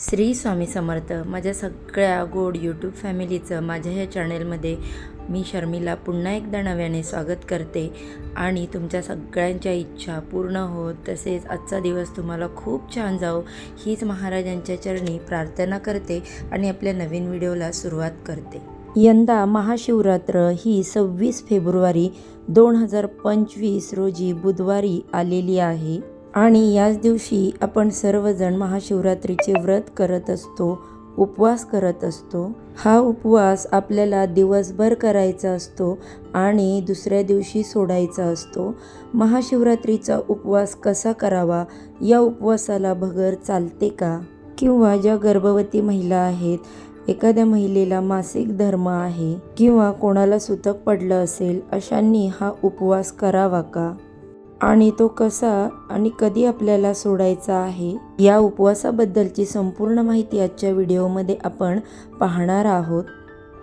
श्री स्वामी समर्थ. माझ्या सगळ्या गोड यूट्यूब फॅमिलीचं माझ्या ह्या चॅनेलमध्ये मी शर्मिला पुन्हा एकदा नव्याने स्वागत करते. आणि तुमच्या सगळ्यांच्या इच्छा पूर्ण होत तसेच आजचा दिवस तुम्हाला खूप छान जाओ हीच महाराजांच्या चरणी प्रार्थना करते आणि आपल्या नवीन व्हिडिओला सुरुवात करते. यंदा महाशिवरात्र ही सव्वीस फेब्रुवारी दोन हजार पंचवीस रोजी बुधवारी आलेली आहे. आणि याच दिवशी आपण सर्वजण महाशिवरात्रीचे व्रत करत असतो उपवास करत असतो. हा उपवास आपल्याला दिवसभर करायचा असतो आणि दुसऱ्या दिवशी सोडायचा असतो. महाशिवरात्रीचा उपवास कसा करावा? या उपवासाला भगर चालते का? किंवा ज्या गर्भवती महिला आहेत एखाद्या महिलेला मासिक धर्म आहे किंवा कोणाला सुतक पडलं असेल अशांनी हा उपवास करावा का? आणि तो कसा आणि कधी आपल्याला सोडायचा आहे या उपवासाबद्दलची संपूर्ण माहिती आजच्या व्हिडिओमध्ये आपण पाहणार आहोत.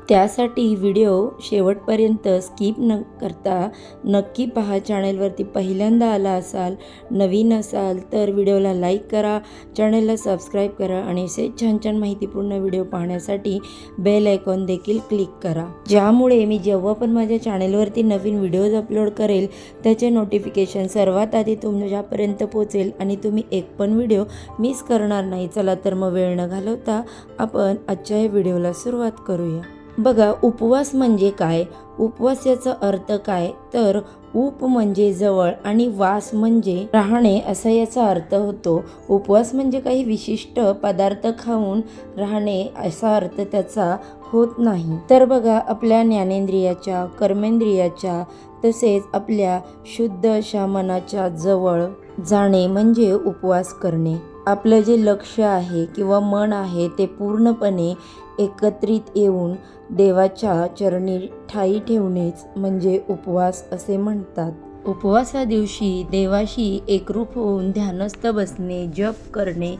त्यासाठी व्हिडिओ शेवटपर्यंत स्किप न करता नक्की पहा. चॅनेलवरती पहिल्यांदा आला असाल नवीन असाल तर व्हिडिओला लाईक करा चॅनेलला सबस्क्राईब करा आणि असे छान छान माहितीपूर्ण व्हिडिओ पाहण्यासाठी बेल आयकॉन देखील क्लिक करा. ज्यामुळे मी जेव्हा पण माझ्या चॅनेलवरती नवीन व्हिडिओज अपलोड करेल त्याचे नोटिफिकेशन सर्वात आधी तुमच्यापर्यंत पोचेल आणि तुम्ही एक पण व्हिडिओ मिस करणार नाही. चला तर मग वेळ न घालवता आपण आजच्या या व्हिडिओला सुरुवात करूया. बघा उपवास म्हणजे काय? उपवास याचा अर्थ काय? तर उप म्हणजे जवळ आणि वास म्हणजे राहणे असा याचा अर्थ होतो. उपवास म्हणजे काही विशिष्ट पदार्थ खाऊन राहणे असा अर्थ त्याचा होत नाही. तर बघा आपल्या ज्ञानेंद्रियाच्या कर्मेंद्रियाच्या तसेच आपल्या शुद्ध अशा मनाच्या जवळ जाणे म्हणजे उपवास करणे. आपलं जे लक्ष आहे किंवा मन आहे ते पूर्णपणे एकत्रित येऊन देवाच्या चरणी ठाई ठेवणेच म्हणजे उपवास असे म्हणतात. उपवासा दिवशी देवाशी एकरूप होऊन ध्यानस्थ बसणे जप करणे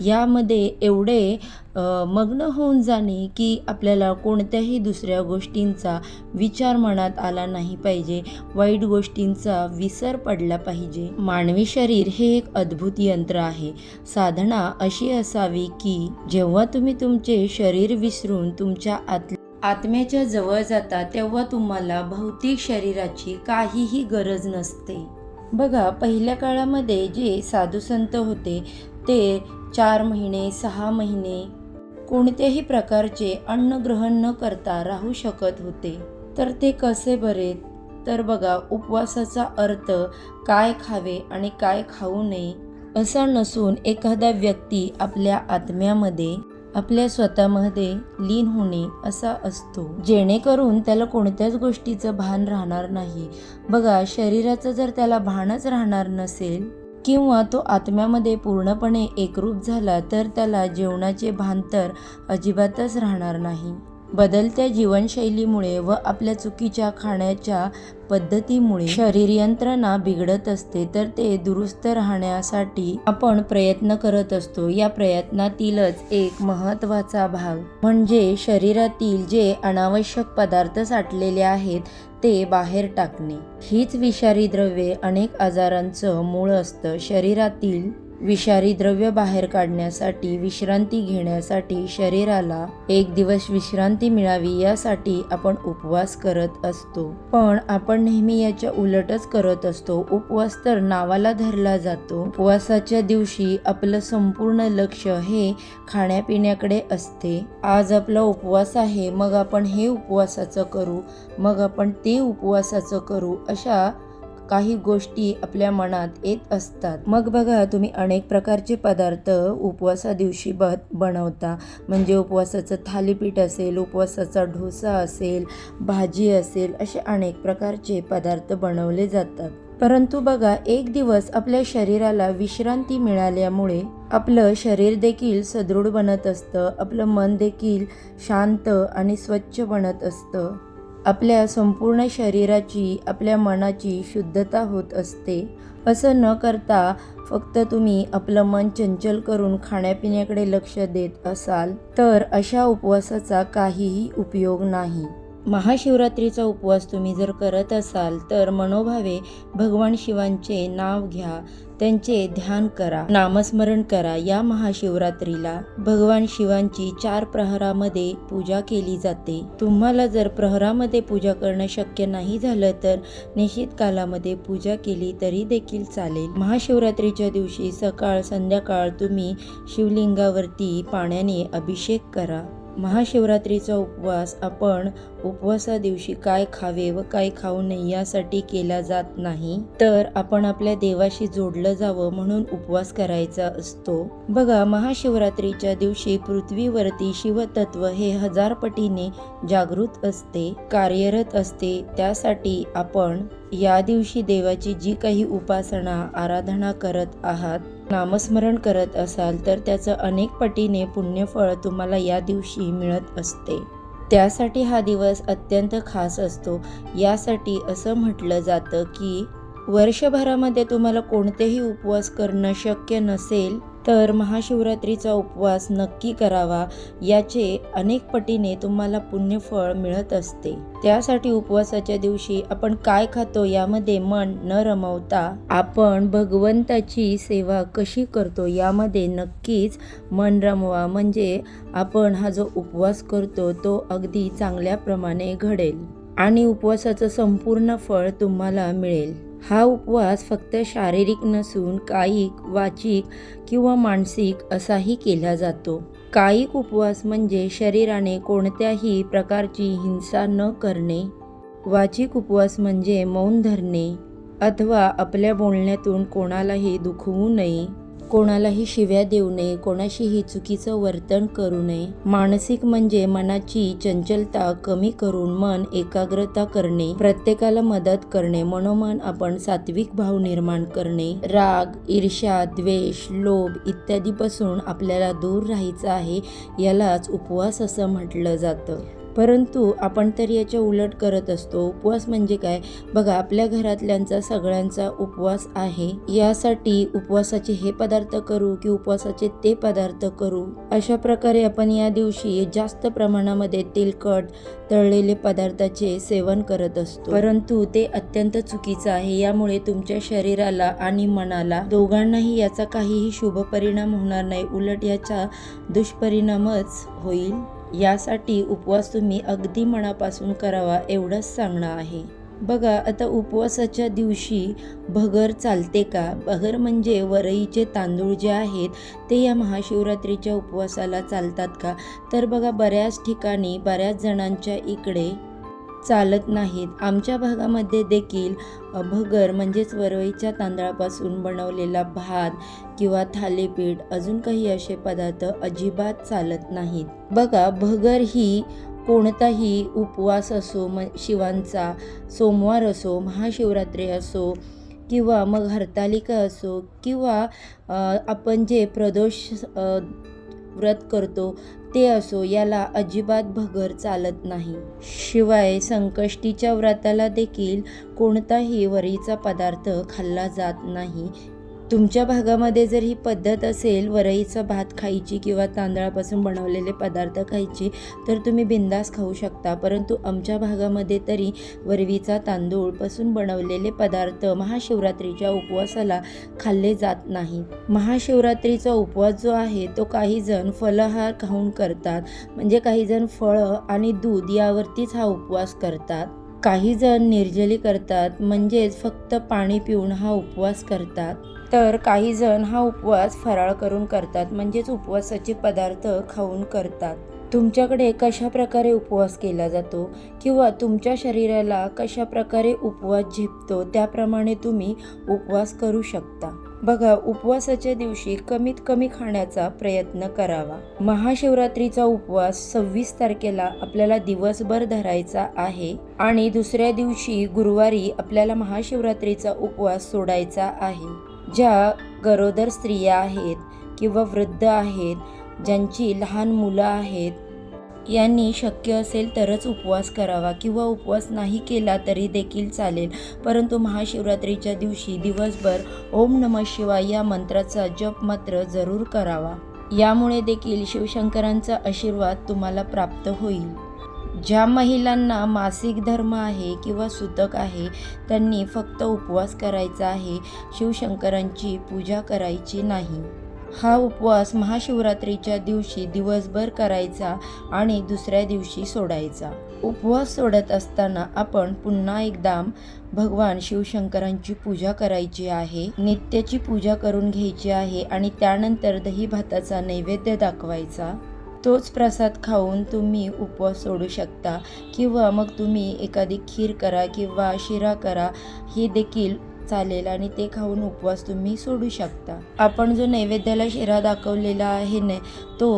यामध्ये एवढे मग्न होऊन जाणे की आपल्याला कोणत्याही दुसऱ्या गोष्टींचा विचार मनात आला नाही पाहिजे. वाईट गोष्टींचा विसर पडला पाहिजे. मानवी शरीर हे एक अद्भुत यंत्र आहे. साधना अशी असावी की जेव्हा तुम्ही तुमचे शरीर विसरून तुमच्या आत आत्म्याच्या जवळ जाता तेव्हा तुम्हाला भौतिक शरीराची काहीही गरज नसते. बघा पहिल्या काळामध्ये जे साधू संत होते ते चार महिने सहा महिने कोणत्याही प्रकारचे अन्न ग्रहण न करता राहू शकत होते. तर ते कसे बरे? तर बघा उपवासाचा अर्थ काय खावे आणि काय खाऊ नये असा नसून एखादा व्यक्ती आपल्या आत्म्यामध्ये आपल्या स्वतःमध्ये लीन होणे असा असतो. जेणेकरून त्याला कोणत्याच गोष्टीचं भान राहणार नाही. बघा शरीराचं जर त्याला भानच राहणार नसेल किंवा तो आत्म्यामध्ये पूर्णपणे एकरूप झाला तर त्याला जेवणाचे भान तर अजिबातच राहणार नाही. बदलत्या जीवनशैलीमुळे व आपल्या चुकीच्या खाण्याच्या पद्धतीमुळे शरीर यंत्रणा बिघडत असते तर ते दुरुस्त राहण्यासाठी आपण प्रयत्न करत असतो. या प्रयत्नातीलच एक महत्त्वाचा भाग. म्हणजे शरीरातील जे अनावश्यक पदार्थ साठलेले आहेत ते बाहेर टाकणे. हीच विषारी द्रव्ये अनेक आजारांचं मूळ असतं. शरीरातील विषारी द्रव्य बाहेर काढण्यासाठी विश्रांती घेण्यासाठी शरीराला एक दिवस विश्रांती मिळावी यासाठी आपण उपवास करत असतो. पण आपण नेहमी याच्या उलटच करत असतो. उपवास तर नावाला धरला जातो. उपवासाच्या दिवशी आपलं संपूर्ण लक्ष हे खाण्यापिण्याकडे असते. आज आपला उपवास आहे मग आपण हे उपवासाचं करू मग आपण ते उपवासाचं करू अशा काही गोष्टी आपल्या मनात येत असतात. मग बघा तुम्ही अनेक प्रकारचे पदार्थ उपवासा दिवशी ब बनवता. म्हणजे उपवासाचं थालीपीठ असेल उपवासाचा डोसा असेल भाजी असेल असे अनेक प्रकारचे पदार्थ बनवले जातात. परंतु बघा एक दिवस आपल्या शरीराला विश्रांती मिळाल्यामुळे आपलं शरीर देखील सदृढ बनत असतं. आपलं मन देखील शांत आणि स्वच्छ बनत असतं. आपल्या संपूर्ण शरीराची आपल्या मनाची शुद्धता होत असते. असं न करता फक्त तुम्ही आपलं मन चंचल करून खाण्यापिण्याकडे लक्ष देत असाल तर अशा उपवासाचा काहीही उपयोग नाही. महाशिवरात्रीचा उपवास तुम्ही जर करत असाल तर मनोभावे भगवान शिवांचे नाव घ्या त्यांचे ध्यान करा नामस्मरण करा या महाशिवरात्रीला. भगवान शिवांची चार प्रहरामध्ये पूजा केली जाते. तुम्हाला जर प्रहरामध्ये पूजा करणं शक्य नाही झालं तर निश्चित कालामध्ये पूजा केली तरी देखील चालेल. महाशिवरात्रीच्या दिवशी सकाळ संध्याकाळ तुम्ही शिवलिंगावरती पाण्याने अभिषेक करा. महाशिवरात्रीचा उपवास आपण उपवासा दिवशी काय खावे व काय खाऊ नये यासाठी केला जात नाही. तर आपण आपल्या देवाशी जोडलं जावं म्हणून उपवास करायचा असतो. बघा महाशिवरात्रीच्या दिवशी पृथ्वीवरती शिवतत्व हे हजार पटीने जागृत असते कार्यरत असते. त्यासाठी आपण या दिवशी देवाची जी काही उपासना आराधना करत आहात नामस्मरण करत असाल तर त्याचं अनेक पटीने पुण्यफळ तुम्हाला या दिवशी मिळत असते. त्यासाठी हा दिवस अत्यंत खास असतो. यासाठी असं म्हटलं जातं की वर्षभरामध्ये तुम्हाला कोणतेही उपवास करणं शक्य नसेल तर महाशिवरात्रीचा उपवास नक्की करावा याचे अनेक पटीने तुम्हाला पुण्यफळ मिळत असते. त्यासाठी उपवासाच्या दिवशी आपण काय खातो यामध्ये मन न रमवता आपण भगवंताची सेवा कशी करतो यामध्ये नक्कीच मन रमवा. म्हणजे आपण हा जो उपवास करतो तो अगदी चांगल्याप्रमाणे घडेल आणि उपवासाचं संपूर्ण फळ तुम्हाला मिळेल. हा उपवास फक्त शारीरिक नसून कायिक वाचिक किंवा मानसिक असाही केला जातो. कायिक उपवास म्हणजे शरीराने कोणत्याही प्रकारची हिंसा न करणे. वाचिक उपवास म्हणजे मौन धरणे. अथवा आपल्या बोलण्यातून कोणालाही दुखवू नये. कोणालाही शिव्या देऊ नये कोणाशीही चुकीचं वर्तन करू नये. मानसिक म्हणजे मनाची चंचलता कमी करून मन एकाग्रता करणे प्रत्येकाला मदत करणे मनोमन आपण सात्विक भाव निर्माण करणे. राग ईर्ष्या द्वेष लोभ इत्यादीपासून आपल्याला दूर राहायचं आहे यालाच उपवास असं म्हटलं जातं. परंतु आपण तर याच्या उलट करत असतो. उपवास म्हणजे काय? बघा आपल्या घरातल्यांचा सगळ्यांचा उपवास आहे. यासाठी उपवासाचे हे पदार्थ करू की उपवासाचे ते पदार्थ करू? अशा प्रकारे आपण या दिवशी जास्त प्रमाणामध्ये तेलकट तळलेले पदार्थाचे सेवन करत असतो. परंतु ते अत्यंत चुकीचं आहे. यामुळे तुमच्या शरीराला आणि मनाला दोघांनाही याचा काहीही शुभ परिणाम होणार नाही. उलट याचा दुष्परिणामच होईल. यासाठी उपवास तुम्ही अगदी मनापासून करावा एवढंच सांगणं आहे. बघा आता उपवासाच्या दिवशी भगर चालते का? भगर म्हणजे वरईचे तांदूळ जे आहेत ते या महाशिवरात्रीच्या उपवासाला चालतात का? तर बघा बऱ्याच ठिकाणी बऱ्याच जणांच्या इकडे चालत नाहीत. आमच्या भागामध्ये देखील भगर म्हणजेच वरईच्या तांदळापासून बनवलेला भात किंवा थालीपीठ अजून काही असे पदार्थ अजिबात चालत नाहीत. बघा भगर ही कोणताही उपवास असो म शिवांचा सोमवार असो महाशिवरात्री असो किंवा मग हरतालिका असो किंवा आपण जे प्रदोष व्रत करतो ते असो याला अजिबात भगर चालत नाही. शिवाय संकष्टीच्या व्रताला देखील कोणताही वरीचा पदार्थ खाल्ला जात नाही. तुमच्या भागामध्ये जर ही पद्धत असेल वरईचा भात खायची किंवा तांदळापासून बनवलेले पदार्थ खायची तर तुम्ही बिंदास खाऊ शकता. परंतु आमच्या भागामध्ये तरी वरवीचा तांदूळपासून बनवलेले पदार्थ महाशिवरात्रीच्या उपवासाला खाल्ले जात नाही. महाशिवरात्रीचा उपवास जो आहे तो काही जण फलहार खाऊन करतात. म्हणजे काही जण फळं आणि दूध यावरतीच हा उपवास करतात. काही जण निर्जली करतात म्हणजेच फक्त पाणी पिऊन हा उपवास करतात. तर काही जण हा उपवास फराळ करून करतात म्हणजेच उपवासाचे पदार्थ खाऊन करतात. तुमच्याकडे कशा प्रकारे उपवास केला जातो किंवा तुमच्या शरीराला कशा प्रकारे उपवास झेपतो त्याप्रमाणे तुम्ही उपवास करू शकता. बघा उपवासाच्या दिवशी कमीत कमी खाण्याचा प्रयत्न करावा. महाशिवरात्रीचा उपवास सव्वीस तारखेला आपल्याला दिवसभर धरायचा आहे आणि दुसऱ्या दिवशी गुरुवारी आपल्याला महाशिवरात्रीचा उपवास सोडायचा आहे. ज्या गरोदर स्त्रिया आहेत किंवा वृद्ध आहेत ज्यांची लहान मुलं आहेत यांनी शक्य असेल तरच उपवास करावा किंवा उपवास नाही केला तरी देखील चालेल. परंतु महाशिवरात्रीच्या दिवशी दिवसभर ओम नम शिवाय या मंत्राचा जप मात्र जरूर करावा. यामुळे देखील शिवशंकरांचा आशीर्वाद तुम्हाला प्राप्त होईल. ज्या महिलांना मासिक धर्म आहे किंवा सुतक आहे त्यांनी फक्त उपवास करायचा आहे शिवशंकरांची पूजा करायची नाही. हा उपवास महाशिवरात्रीच्या दिवशी दिवसभर करायचा आणि दुसऱ्या दिवशी सोडायचा. उपवास सोडत असताना आपण पुन्हा एकदा भगवान शिवशंकरांची पूजा करायची आहे नित्याची पूजा करून घ्यायची आहे आणि त्यानंतर दही भाताचा नैवेद्य दाखवायचा. तोच प्रसाद खाऊन तुम्ही उपवास सोडू शकता. किंवा मग तुम्ही एखादी खीर करा किंवा शिरा करा हे देखील चालेल आणि ते खाऊन उपवास तुम्ही सोडू शकता. आपण जो नैवेद्याला शिरा दाखवलेला आहे ने तो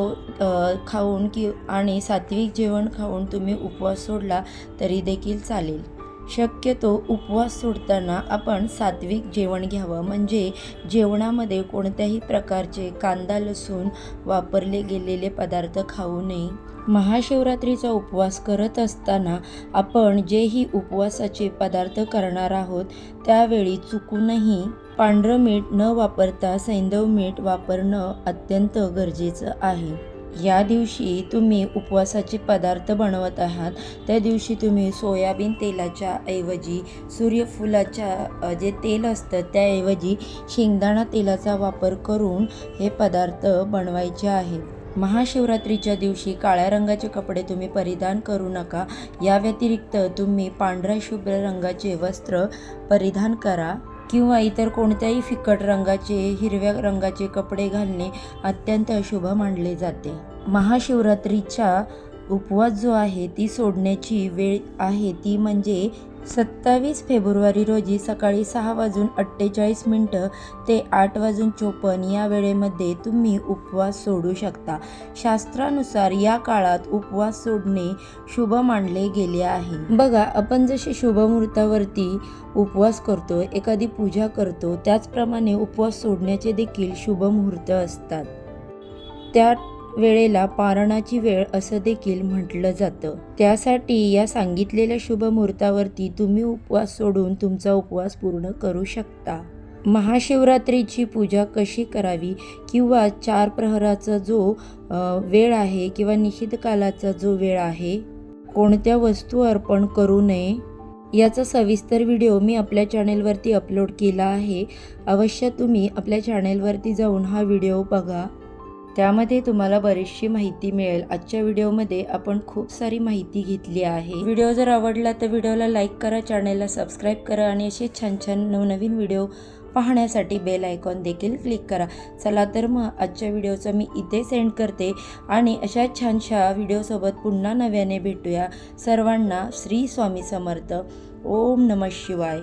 खाऊन कि आणि सात्विक जेवण खाऊन तुम्ही उपवास सोडला तरी देखील चालेल. शक्यतो उपवास सोडताना आपण सात्विक जेवण घ्यावं. म्हणजे जेवणामध्ये कोणत्याही प्रकारचे कांदा लसूण वापरले गेलेले पदार्थ खाऊ नये. महाशिवरात्रीचा उपवास करत असताना आपण जेही उपवासाचे पदार्थ करणार आहोत त्यावेळी चुकूनही पांढरं मीठ न वापरता सैंदव मीठ वापरणं अत्यंत गरजेचं आहे. या दिवशी तुम्ही उपवासाचे पदार्थ बनवत आहात. त्या दिवशी तुम्ही सोयाबीन तेलाच्या ऐवजी सूर्यफुलाच्या जे तेल असतं त्याऐवजी शेंगदाणा तेलाचा वापर करून हे पदार्थ बनवायचे आहेत महाशिवरात्रीच्या दिवशी काळ्या रंगाचे कपडे तुम्ही परिधान करू नका. या व्यतिरिक्त तुम्ही पांढऱ्या शुभ्र रंगाचे वस्त्र परिधान करा. किंवा इतर कोणत्याही फिकट रंगाचे हिरव्या रंगाचे कपडे घालणे अत्यंत अशुभ मानले जाते. महाशिवरात्रीचा उपवास जो आहे ती सोडण्याची वेळ आहे ती म्हणजे सत्तावीस फेब्रुवारी रोजी सकाळी सहा वाजून अठ्ठेचाळीस मिनटं ते आठ वाजून चोपन्न या वेळेमध्ये तुम्ही उपवास सोडू शकता. शास्त्रानुसार या काळात उपवास सोडणे शुभ मानले गेले आहे. बघा आपण जसे शुभ मुहूर्तावरती उपवास करतो एखादी पूजा करतो त्याचप्रमाणे उपवास सोडण्याचे देखील शुभ मुहूर्त असतात. त्या वेळेला पारणाची वेळ असं देखील म्हटलं जातं. त्यासाठी या सांगितलेल्या शुभ मुहूर्तावरती तुम्ही उपवास सोडून तुमचा उपवास पूर्ण करू शकता. महाशिवरात्रीची पूजा कशी करावी किंवा चार प्रहराचा जो वेळ आहे किंवा निषिद्ध कालाचा जो वेळ आहे कोणत्या वस्तू अर्पण करू नये याचा सविस्तर व्हिडिओ मी आपल्या चॅनेलवरती अपलोड केला आहे. अवश्य तुम्ही आपल्या चॅनेलवरती जाऊन हा व्हिडिओ बघा. त्यामध्ये तुम्हाला बरीचशी माहिती मिळेल. आजच्या व्हिडिओमध्ये आपण खूप सारी माहिती घेतली आहे. व्हिडिओ जर आवडला तर व्हिडिओला लाईक करा चॅनेलला सबस्क्राईब करा आणि असे छान छान नवनवीन व्हिडिओ पाहण्यासाठी बेल आयकॉन देखील क्लिक करा. चला तर मग आजच्या व्हिडिओचं मी इथे सेंड करते आणि अशा छानशा व्हिडिओसोबत पुन्हा नव्याने भेटूया. सर्वांना श्री स्वामी समर्थ. ओम नमः शिवाय.